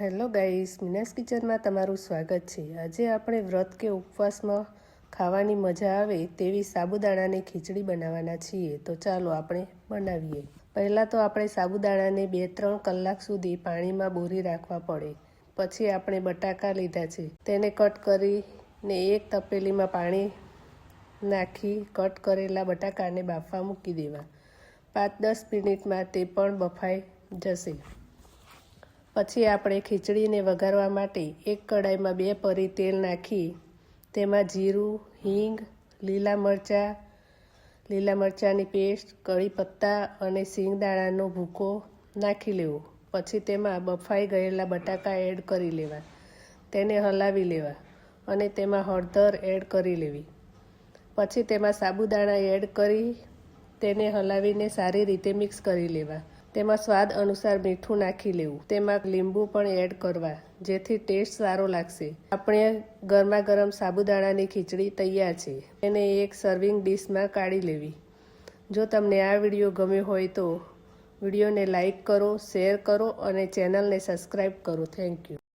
Hello guys Meena's કિચનમાં તમારું સ્વાગત છે. આજે આપણે વ્રત કે ઉપવાસમાં ખાવાની મજા આવે તેવી સાબુદાણાની ખીચડી બનાવવાના છીએ. તો ચાલો આપણે બનાવીએ. પહેલાં તો આપણે સાબુદાણાને બે ત્રણ કલાક સુધી પાણીમાં બોરી રાખવા પડે. પછી આપણે બટાકા લીધા છે. તેને કટ કરીને એક તપેલીમાં પાણી નાખી કટ કરેલા બટાકાને બાફવા મૂકી દેવા. પાંચ દસ મિનિટમાં તે પણ બફાઈ જશે. પછી આપણે ખીચડીને વઘારવા માટે એક કડાઈમાં બે પરી તેલ નાખી, તેમાં જીરું, હિંગ, લીલા મરચાં, લીલા મરચાંની પેસ્ટ કળી પત્તા અને સિંગદાણાનો ભૂકો નાખી લેવો. પછી તેમાં બફાઈ ગયેલા બટાકા એડ કરી લેવા. તેને હલાવી લેવા અને તેમાં હળદર એડ કરી લેવી. પછી તેમાં સાબુદાણા એડ કરી તેને હલાવીને સારી રીતે મિક્સ કરી લેવા. તેમાં સ્વાદ અનુસાર મીઠું નાખી લેવું. તેમાં લીંબુ પણ એડ કરવા, જેથી ટેસ્ટ સારો લાગશે. આપણે ગરમા ગરમ સાબુદાણાની ખીચડી તૈયાર છે. તેને એક સર્વિંગ ડીશમાં કાઢી લેવી. જો તમને આ વીડિયો ગમ્યો હોય તો વિડીયોને લાઈક કરો, શેર કરો અને ચેનલને સબસ્ક્રાઈબ કરો. Thank you